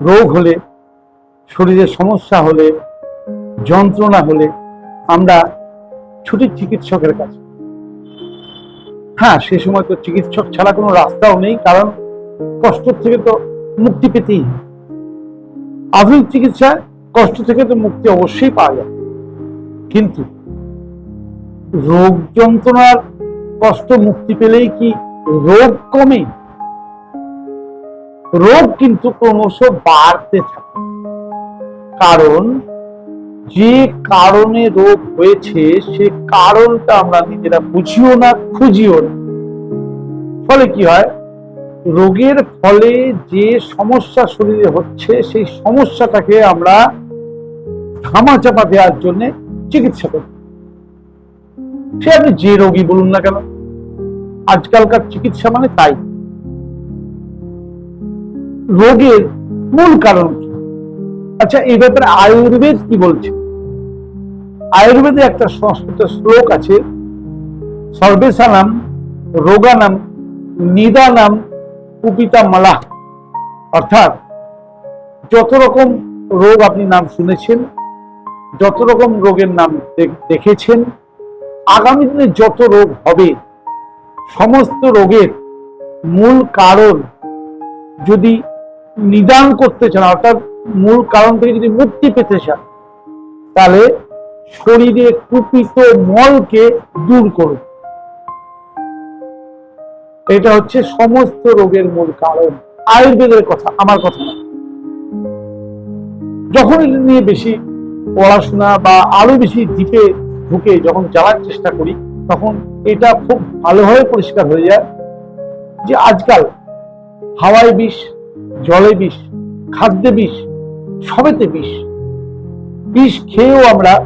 রোগ হলে, শরীরে সমস্যা হলে, যন্ত্রণা হলে আমরা ছুটি চিকিৎসকের কাছে। হ্যাঁ সে সময় তো চিকিৎসক ছাড়া কোনো রাস্তাও নেই, কারণ কষ্ট থেকে তো মুক্তি পেতেই আধুনিক চিকিৎসায় কষ্ট থেকে তো মুক্তি অবশ্যই পাওয়া যায়। কিন্তু রোগ যন্ত্রণার কষ্ট মুক্তি পেলেই কি রোগ কমে? রোগ কিন্তু ক্রমশ বাড়তে থাকে। কারণ যে কারণে রোগ হয়েছে, সে কারণটা আমরা নিজেরা বুঝিও না, খুঁজিও না। ফলে কি হয়? রোগের ফলে যে সমস্যা শরীরে হচ্ছে, সেই সমস্যাটাকে আমরা ধামাচাপা দেওয়ার জন্য চিকিৎসা করি। সে আপনি যে রোগী বলুন না কেন, আজকালকার চিকিৎসা মানে তাই। রোগের মূল কারণ আচ্ছা এই ব্যাপারে আয়ুর্বেদ কি বলছে? আয়ুর্বেদে একটা সংস্কৃত শ্লোক আছে সর্বেশানাম রোগানাম নিদানাম কুপিতা মালা অর্থাৎ, যত রকম রোগ আপনি নাম শুনেছেন, যত রকম রোগের নাম দেখেছেন, আগামী দিনে যত রোগ হবে, সমস্ত রোগের মূল কারণ যদি নিদান করতে চান, অর্থাৎ মূল কারণ থেকে যদি মুক্তি পেতে চান, তাহলে শরীরে কুপিত মলকে দূর করুন। এটা হচ্ছে সমস্ত রোগের মূল কারণ। আয়ুর্বেদের কথা, আমার কথা না। যখন এটা নিয়ে বেশি পড়াশোনা বা আরও বেশি ডিপে ঢুকে যখন জানার চেষ্টা করি, তখন এটা খুব ভালোভাবে পরিষ্কার হয়ে যায় যে আজকাল হাওয়ায় বিষ জলে বিষ, খাদ্যে বিষ, সবেতে বিষ। বিষ খেয়েও আমরা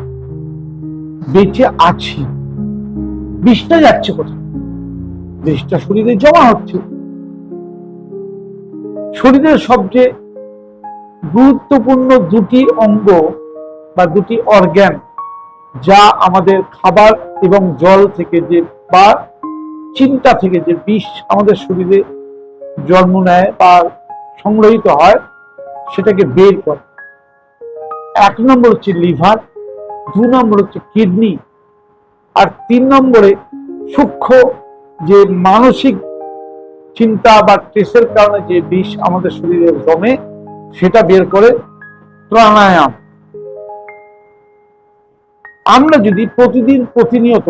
বেঁচে আছি। বিষটা যাচ্ছে কোথায়? বিষটা শরীরে জমা হচ্ছে। শরীরের সবচেয়ে গুরুত্বপূর্ণ দুটি অঙ্গ বা দুটি অর্গ্যান যা আমাদের খাবার এবং জল থেকে যে বা চিন্তা থেকে যে বিষ আমাদের শরীরে জন্ম নেয় বা সংগ্রহিত হয়, সেটাকে বের করে। এক নম্বর হচ্ছে লিভার, দু নম্বর হচ্ছে কিডনি, আর তিন নম্বরে সূক্ষ্ম যে মানসিক চিন্তা বা স্ট্রেসের কারণে যে বিষ আমাদের শরীরে জমে, সেটা বের করে প্রাণায়াম। আমরা যদি প্রতিদিন, প্রতিনিয়ত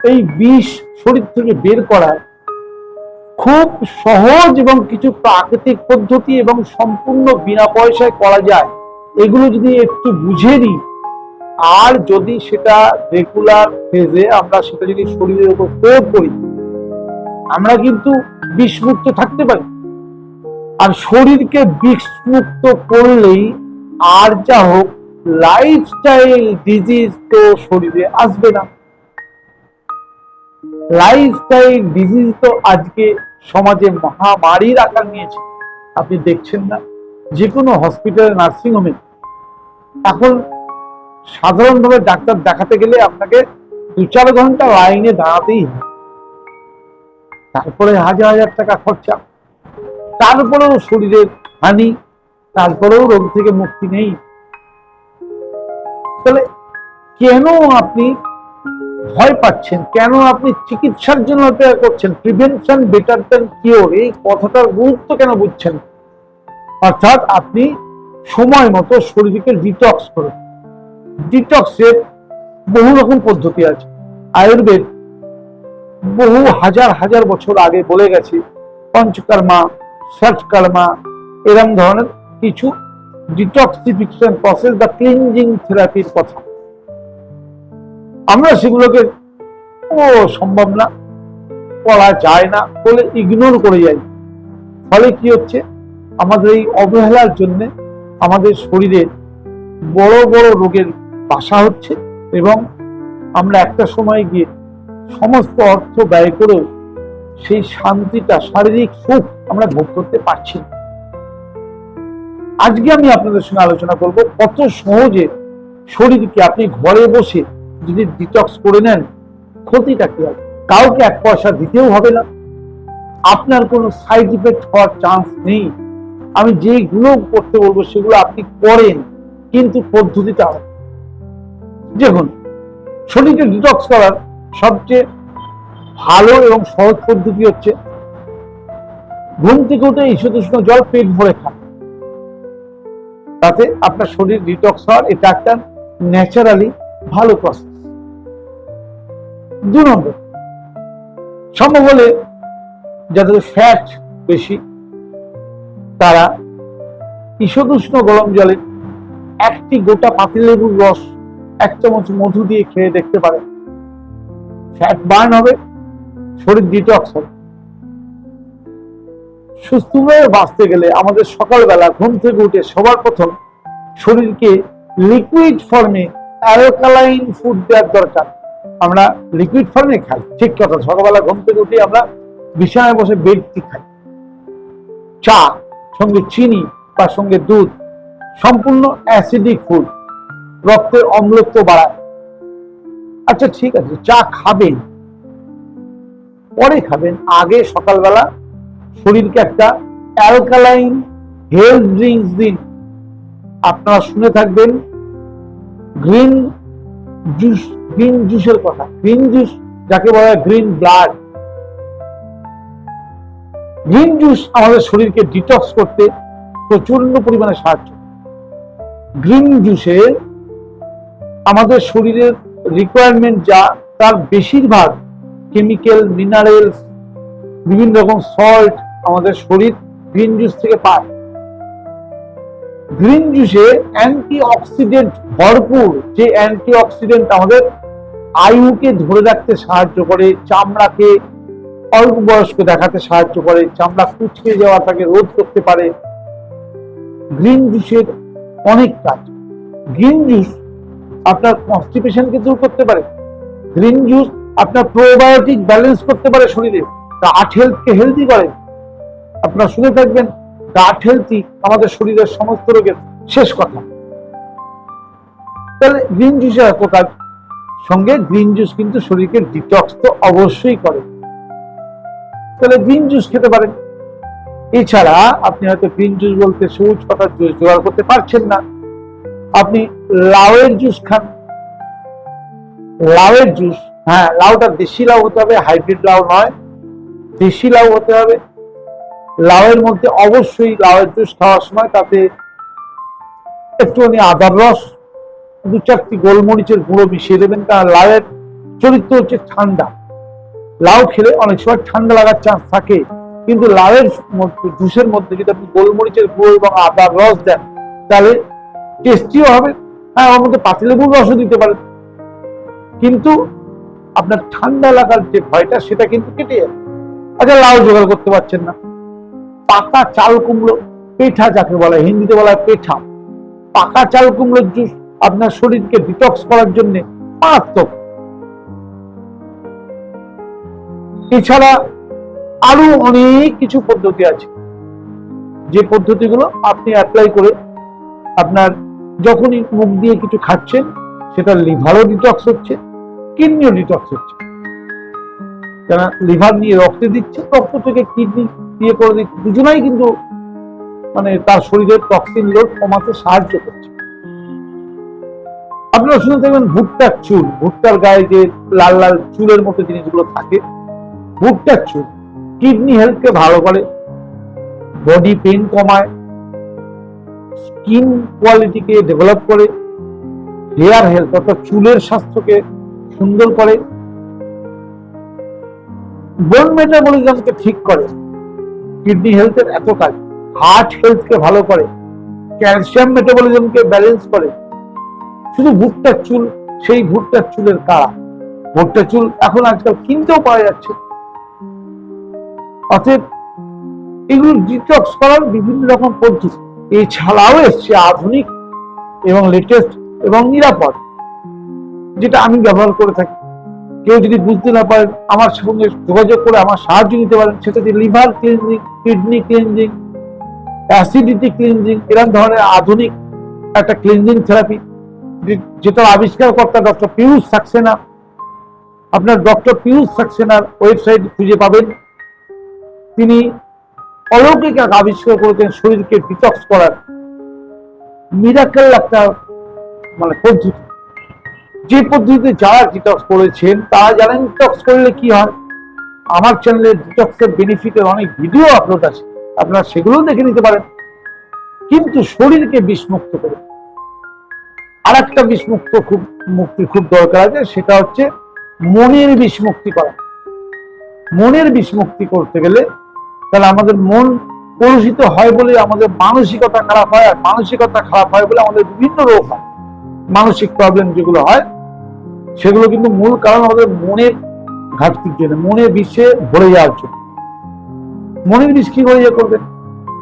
এই বিষ শরীর থেকে বের করার খুব সহজ এবং কিছু প্রাকৃতিক পদ্ধতি এবং সম্পূর্ণ বিনা পয়সায় করা যায়, এগুলো যদি একটু বুঝে নিই, আর যদি সেটা রেগুলার ফেজে আমরা সেটা যদি শরীরের উপর প্রয়োগ করি, আমরা কিন্তু বিষমুক্ত থাকতে পারি। আর শরীরকে বিষমুক্ত করলেই আর যা হোক লাইফস্টাইল ডিজিজ তো শরীরে আসবে না। লাইফস্টাইল ডিজিজ তো আজকে সমাজে মহামারীর আকার নিয়েছে। আপনি দেখছেন না? যে কোনো হসপিটাল নার্সিং হোমে এখন সাধারণভাবে ডাক্তার দেখাতে গেলে আপনাকে দু চার ঘণ্টা লাইনে দাঁড়াতেই হয় তারপরে হাজার হাজার টাকা খরচা। তারপরেও শরীরের হানি, তারপরেও রোগ থেকে মুক্তি নেই। তাহলে কেন আপনি ভয় পাচ্ছেন, কেন আপনি চিকিৎসার জন্য অপেক্ষা করছেন? প্রিভেনশন বেটার দেন কিওর এই কথাটার গুরুত্ব কেন বুঝছেন? অর্থাৎ আপনি সময় মতো শরীরকে ডিটক্স করুন। ডিটক্সের বহু রকম পদ্ধতি আছে। আয়ুর্বেদ বহু হাজার হাজার বছর আগে বলে গেছে, পঞ্চকর্মা, ষটকর্মা, এরম ধরনের কিছু ডিটক্সিফিকেশন প্রসেস বা ক্লিনজিং থেরাপির কথা। আমরা সেগুলোকে, ও, সম্ভব না করা যায় না বলে ইগনোর করে যাই। ফলে কি হচ্ছে? আমাদের এই অবহেলার জন্য আমাদের শরীরে বড় বড় রোগের বাসা হচ্ছে এবং আমরা একটা সময় গিয়ে সমস্ত অর্থ ব্যয় করেও সেই শান্তিটা, শারীরিক সুখ আমরা ভোগ করতে পারছি না। আজকে আমি আপনাদের সঙ্গে আলোচনা করব কত সহজে শরীরকে আপনি ঘরে বসে যদি ডিটক্স করে নেন, ক্ষতিটা কি হবে? কাউকে এক পয়সা দিতেও হবে না। আপনার কোনো সাইড ইফেক্ট হওয়ার চান্স নেই। আমি যেগুলো করতে বলব, সেগুলো আপনি করেন, কিন্তু পদ্ধতিটা দেখুন শরীরকে ডিটক্স করার সবচেয়ে ভালো এবং সহজ পদ্ধতি হচ্ছে, ঘুম থেকে উঠে ঈশতুষ্ণ জল পেট ভরে খান তাতে আপনার শরীর ডিটক্স হওয়ার এটা একটা ন্যাচারালি ভালো প্রসেস দু নম্বর। সম্ভব হলে যাদের ফ্যাট বেশি, তারা ঈশদুষ্ণ গরম জলে একটি গোটা পাতিলেবুর রস, এক চামচ মধু দিয়ে খেয়ে দেখতে পারে ফ্যাট বার্ন হবে, শরীর ডিটক্স হবে। সুস্থভাবে বাঁচতে গেলে আমাদের সকালবেলা ঘুম থেকে উঠে সবার প্রথম শরীরকে লিকুইড ফর্মে অ্যালকালাইন ফুড দেওয়ার দরকার। আমরা লিকুইড ফর্মে খাই, ঠিক কথা, সকালবেলা ঘুম থেকে উঠে আমরা বিছানায় বসে বেড টি খাই। চা, সঙ্গে চিনি বা সঙ্গে দুধ, সম্পূর্ণ অ্যাসিডিক ফুড রক্তের অম্লত্ব বাড়ায়। আচ্ছা ঠিক আছে, চা খাবেন। পরে খাবেন, আগে সকালবেলা শরীরকে একটা অ্যালকালাইন হেলথ ড্রিঙ্কস দিন। আপনারা শুনে থাকবেন গ্রিন জুস গ্রিন জুসের কথা। গ্রিন জুস যাকে বলা হয় গ্রিন ব্লাড গ্রিন জুস আমাদের শরীরকে ডিটক্স করতে প্রচণ্ড পরিমাণে সাহায্য গ্রিন জুসে আমাদের শরীরের রিকোয়ারমেন্ট যা, তার বেশিরভাগ কেমিক্যাল মিনারেলস বিভিন্ন রকম সল্ট আমাদের শরীর গ্রিন জুস থেকে পায়। গ্রিন জুসে অ্যান্টি অক্সিডেন্ট ভরপুর যে অ্যান্টি অক্সিডেন্ট আমাদের আয়ুকে ধরে রাখতে সাহায্য করে, চামড়াকে অল্প বয়স্ক দেখাতে সাহায্য করে, চামড়া কুচকে যাওয়া, তাকে রোধ করতে পারে। গ্রিন জুসের অনেক কাজ। গ্রিন জুস আপনার কনস্টিপেশনকে দূর করতে পারে। গ্রিন জুস আপনার প্রোবায়োটিক ব্যালেন্স করতে পারে শরীরে। গাট হেলথকে হেলদি করে। আপনারা শুনে থাকবেন গাট হেলথি আমাদের শরীরের সমস্ত রোগের শেষ কথা। তাহলে গ্রিন জুসের এত কাজ। সঙ্গে গ্রিন জুস কিন্তু শরীরকে ডিটক্স তো অবশ্যই করে। তাহলে গ্রিন জুস খেতে পারেন। এছাড়া আপনি হয়তো গ্রিন জুস বলতে সবুজ পাতার জুস জোগাড় করতে পারছেন না। আপনি লাউয়ের জুস খান। লাউয়ের জুস হ্যাঁ লাউটা দেশি লাউ হতে হবে হাইব্রিড লাউ নয়, দেশি লাউ হতে হবে। লাউয়ের মধ্যে অবশ্যই লাউয়ের জুস খাওয়ার সময় তাতে একটুখানি আদার রস দু চারটি গোলমরিচের গুঁড়ো মিশিয়ে দেবেন। কারণ লাউয়ের চরিত্র হচ্ছে ঠান্ডা। লাউ খেলে অনেক সময় ঠান্ডা লাগার চান্স থাকে। কিন্তু লাউয়ের জুসের মধ্যে যদি আপনি গোলমরিচের গুঁড়ো এবং আদার রস দেন, তাহলে টেস্টিও হবে। হ্যাঁ ওর মধ্যে পাতিলেবুর রসও দিতে পারেন। কিন্তু আপনার ঠান্ডা লাগার যে ভয়টা, সেটা কিন্তু কেটে যাবে। আচ্ছা লাউ জোগাড় করতে পারছেন না। পাকা চাল কুমড়ো, পেঠা যাকে বলে, হিন্দিতে বলা হয় পেঠা। পাকা চাল কুমড়োর জুস আপনার শরীরকে ডিটক্স করার জন্য মারাত্মক। এছাড়া আরও অনেক কিছু পদ্ধতি আছে। যে পদ্ধতিগুলো আপনি অ্যাপ্লাই করে আপনার যখনই মুখ দিয়ে কিছু খাচ্ছেন সেটা লিভারও ডিটক্স হচ্ছে কিডনিও ডিটক্স হচ্ছে। কেন লিভার নিয়ে রক্তে দিচ্ছে, রক্ত থেকে কিডনি দিয়ে করে দিচ্ছে। দুজনাই কিন্তু মানে তার শরীরের টক্সিন লোড কমাতে সাহায্য করছে। আপনারা শুনে থাকবেন ভুট্টার চুল ভুট্টার গায়ে যে লাল লাল চুলের মতো জিনিসগুলো থাকে। ভুট্টার চুল কিডনি হেলথকে ভালো করে। বডি পেন কমায়। স্কিন কোয়ালিটিকে ডেভেলপ করে। হেয়ার হেলথ অর্থাৎ চুলের স্বাস্থ্যকে সুন্দর করে। বোন মেটাবলিজমকে ঠিক করে। কিডনি হেলথের এত কাজ। হার্ট হেলথকে ভালো করে। ক্যালসিয়াম মেটাবলিজমকে ব্যালেন্স করে। শুধু ভুট্টার চুল, সেই ভুট্টার চুলের কাড়া ভুট্টার চুল এখন আজকাল কিনতেও পাওয়া যাচ্ছে। অতএব এগুলো ডিটক্স করার বিভিন্ন রকম পদ্ধতি। এছাড়াও এসছে আধুনিক এবং লেটেস্ট এবং নিরাপদ, যেটা আমি ব্যবহার করে থাকি। কেউ যদি বুঝতে না পারেন, আমার সঙ্গে যোগাযোগ করে আমার সাহায্য নিতে পারেন, সেটা যে liver cleansing, kidney cleansing, acidity cleansing এরকম ধরনের আধুনিক একটা ক্লিনজিং থেরাপি। যেটা আবিষ্কার কর্তা ডক্টর পিয়ুষ সাক্সেনা, আপনার ডক্টর পিয়ুষ সাক্সেনার ওয়েবসাইট খুঁজে পাবেন। তিনি অলৌকিক এক আবিষ্কার করেছেন শরীরকে ডিটক্স করার। মিরাকেল একটা মানে পদ্ধতি। যে পদ্ধতিতে যারা ডিটক্স করেছেন, তারা জানেন ডিটক্স করলে কি হয়? আমার চ্যানেলে ডিটক্সের বেনিফিটের অনেক ভিডিও আপলোড আছে। আপনারা সেগুলো দেখে নিতে পারেন। কিন্তু শরীরকে বিষমুক্ত করে। আর একটা বিষমুক্ত খুব মুক্তি খুব দরকার আছে, সেটা হচ্ছে মনের বিষমুক্তি করা। মনের বিষমুক্তি করতে গেলে তাহলে আমাদের মন কলুষিত হয় বলে আমাদের মানসিকতা খারাপ হয়, আর মানসিকতা খারাপ হয় বলে আমাদের বিভিন্ন রোগ হয়। মানসিক প্রবলেম যেগুলো হয়, সেগুলো কিন্তু মূল কারণ আমাদের মনের ঘাটতির জন্য, মনের বিষে ভরে যাওয়ার জন্য। মনের বিষ কি করে ইয়ে করবেন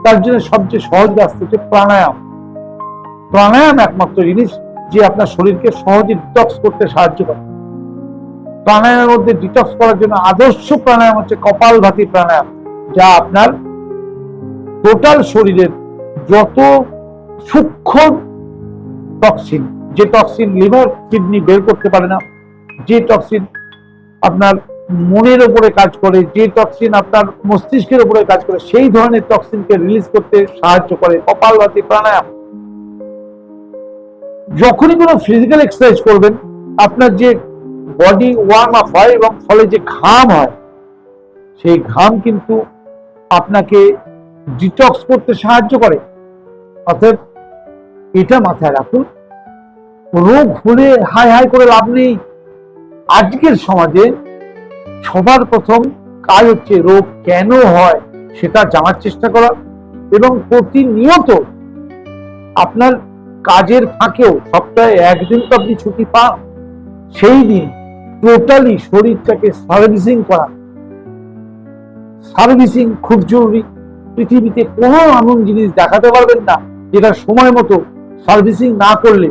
তার জন্য সবচেয়ে সহজ রাস্তা হচ্ছে প্রাণায়াম। প্রাণায়াম একমাত্র জিনিস যে আপনার শরীরকে সহজে ডিটক্স করতে সাহায্য করে। প্রাণায়ামের মধ্যে ডিটক্স করার জন্য আদর্শ প্রাণায়াম হচ্ছে কপাল ভাতি প্রাণায়াম, যা আপনার টোটাল শরীরের যত সূক্ষ্ম টক্সিন যে টক্সিন লিভার কিডনি বের করতে পারে না, যে টক্সিন আপনার মনের উপরে কাজ করে, যে টক্সিন আপনার মস্তিষ্কের উপরে কাজ করে, সেই ধরনের টক্সিনকে রিলিজ করতে সাহায্য করে কপালভাতি প্রাণায়াম। যখনই কোনো ফিজিক্যাল এক্সারসাইজ করবেন, আপনার যে বডি ওয়ার্ম আপ হয় এবং ফলে যে ঘাম হয়, সেই ঘাম কিন্তু আপনাকে ডিটক্স করতে সাহায্য করে। অর্থাৎ এটা মাথায় রাখুন, রোগ হলে হাই হাই করে লাভ নেই। আজকের সমাজে সবার প্রথম কাজ হচ্ছে রোগ কেন হয় সেটা জানার চেষ্টা করা এবং প্রতিনিয়ত আপনার কাজের ফাঁকেও সপ্তাহে একদিন তো আপনি ছুটি পান। সেই দিন টোটালি শরীরটাকে সার্ভিসিং করা। সার্ভিসিং খুব জরুরি। পৃথিবীতে কোনো এমন জিনিস দেখাতে পারবেন না যেটা সময় মতো সার্ভিসিং না করলে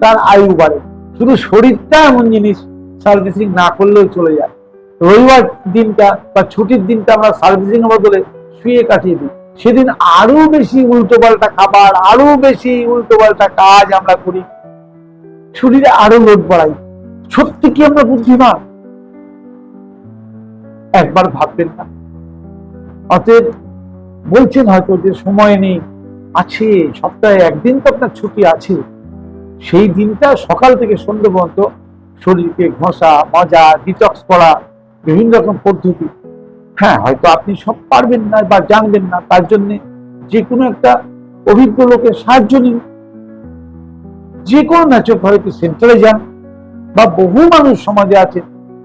তার আয়ু বাড়ে। শুধু শরীরটা এমন জিনিস সার্ভিসিং না করলেও চলে যায়। রবিবার দিনটা বা ছুটির দিনটা আমরা সার্ভিসিং বদলে শুয়ে কাটিয়ে দিই। সেদিন আরও বেশি উল্টো পাল্টা খাবার, আরও বেশি উল্টো পাল্টা কাজ আমরা করি। শরীরে আরও লোড বাড়াই। সত্যি কি আমরা বুদ্ধিমান? একবার ভাববেন না। অতএব বলছেন হয়তো যে সময় নেই। আছে, সপ্তাহে একদিন তো আপনার ছুটি আছে। সেই দিনটা সকাল থেকে সন্ধ্যে পর্যন্ত শরীরকে ঘষা, মজা ডিটক্স করা, বিভিন্ন রকম পদ্ধতি। হ্যাঁ হয়তো আপনি সব পারবেন না বা জানবেন না, তার জন্য যে কোনো একটা অভিজ্ঞ লোকের সাহায্য নিন। যে কোনো ন্যাচুরোপ্যাথি সেন্টারে যান বা বহু মানুষ সমাজে আছে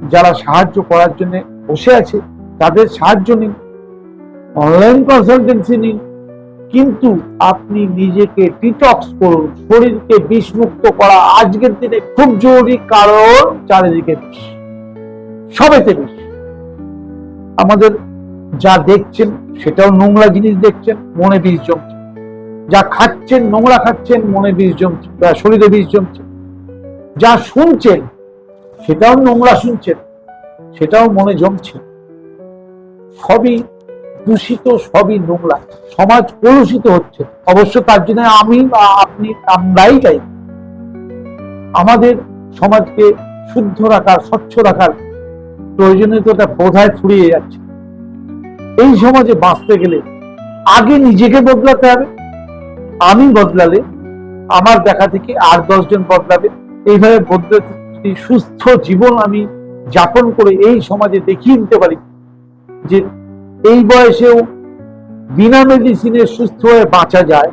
যারা সাহায্য করার জন্য বসে আছে, তাদের সাহায্য নিন। অনলাইন কনসালটেন্সি নিন। কিন্তু আপনি নিজেকে ডিটক্স করুন, শরীরকে বিষমুক্ত করা আজকের দিনে খুব জরুরি, কারণ চারিদিকে বিষ। সবেতে বিষ। আমাদের যা দেখছেন, সেটাও নোংরা জিনিস দেখছেন, মনে বিষ জমছে। যা খাচ্ছেন, নোংরা খাচ্ছেন, মনে বিষ জমছে, বা শরীরে বিষ জমছে। যা শুনছেন, সেটাও নোংরা শুনছেন, সেটাও মনে জমছে। সবই দূষিত, সবই নোংরা। সমাজ কলুষিত হচ্ছে। অবশ্য তার জন্য আমি বা আপনি, আমরাই দায়ী। আমাদের সমাজকে শুদ্ধ রাখার, স্বচ্ছ রাখার প্রয়োজনীয়তা বোধহয় ফুরিয়ে যাচ্ছে। এই সমাজে বাঁচতে গেলে আগে নিজেকে বদলাতে হবে, আমি বদলালে আমার দেখা থেকে আর দশজন বদলাবে। এইভাবে বদলে সুস্থ জীবন আমি যাপন করে এই সমাজে দেখিয়ে দিতে পারি যে এই বয়সেও বিনা মেডিসিনে সুস্থ হয়ে বাঁচা যায়।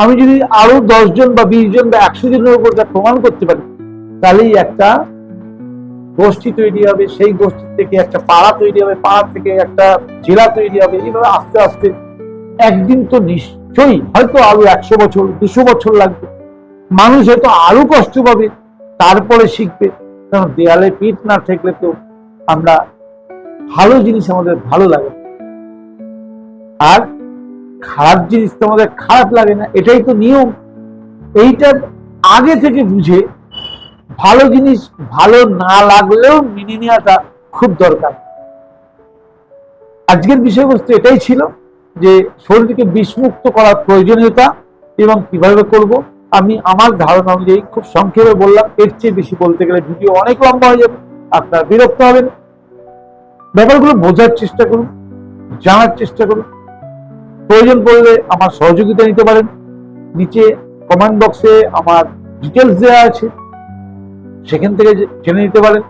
আমি যদি আরও দশজন বা বিশ জন বা একশো জনের উপর প্রমাণ করতে পারি, তাহলেই একটা গোষ্ঠী তৈরি হবে, সেই গোষ্ঠী থেকে একটা পাড়া তৈরি হবে, পাড়া থেকে একটা জেলা তৈরি হবে, এইভাবে আস্তে আস্তে। একদিন তো নিশ্চয়ই হয়তো আরও একশো বছর, দুশো বছর লাগবে। মানুষ হয়তো আরও কষ্ট পাবে, তারপরে শিখবে। কারণ দেয়ালে পিঠ না থাকলে তো আমরা ভালো জিনিস আমাদের ভালো লাগে। আর খারাপ জিনিস তো আমাদের খারাপ লাগে না, এটাই তো নিয়ম। এইটা আগে থেকে বুঝে ভালো জিনিস ভালো না লাগলেও মেনে নেওয়াটা খুব দরকার। আজকের বিষয়বস্তু এটাই ছিল যে শরীরকে বিষমুক্ত করার প্রয়োজনীয়তা এবং কীভাবে করব। আমি আমার ধারণা অনুযায়ী খুব সংক্ষেপে বললাম, এর চেয়ে বেশি বলতে গেলে ভিডিও অনেক লম্বা হয়ে যাবে, আপনার বিরক্ত হবেন ব্যাপারগুলো বোঝার চেষ্টা করুন, জানার চেষ্টা করুন। প্রয়োজন পড়লে আমার সহযোগিতা নিতে পারেন। নিচে কমেন্ট বক্সে আমার ডিটেলস দেওয়া আছে। সেখান থেকে জেনে নিতে পারেন।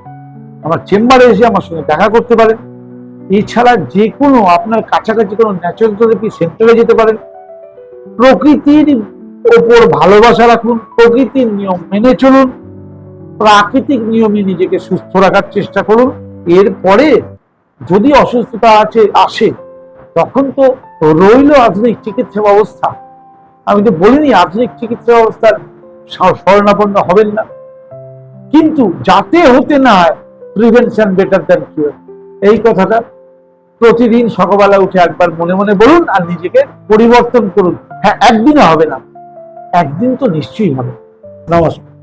আমার চেম্বারে এসে আমার সঙ্গে দেখা করতে পারেন। এছাড়া যে কোনো আপনার কাছাকাছি কোনো ন্যাচারাল সেন্টারে যেতে পারেন। প্রকৃতির ওপর ভালোবাসা রাখুন, প্রকৃতির নিয়ম মেনে চলুন, প্রাকৃতিক নিয়মে নিজেকে সুস্থ রাখার চেষ্টা করুন। এরপরে যদি অসুস্থতা আছে, আসে, তখন তো রইল আধুনিক চিকিৎসা ব্যবস্থা। আমি তো বলিনি আধুনিক চিকিৎসা ব্যবস্থার স- শরণাপন্ন হবেন না। কিন্তু যাতে হতে না হয় প্রিভেনশন বেটার দেন কিউর এই কথাটা প্রতিদিন সকালবেলা উঠে একবার মনে মনে বলুন আর নিজেকে পরিবর্তন করুন। হ্যাঁ একদিনে হবে না। একদিন তো নিশ্চয়ই হবে। নমস্কার।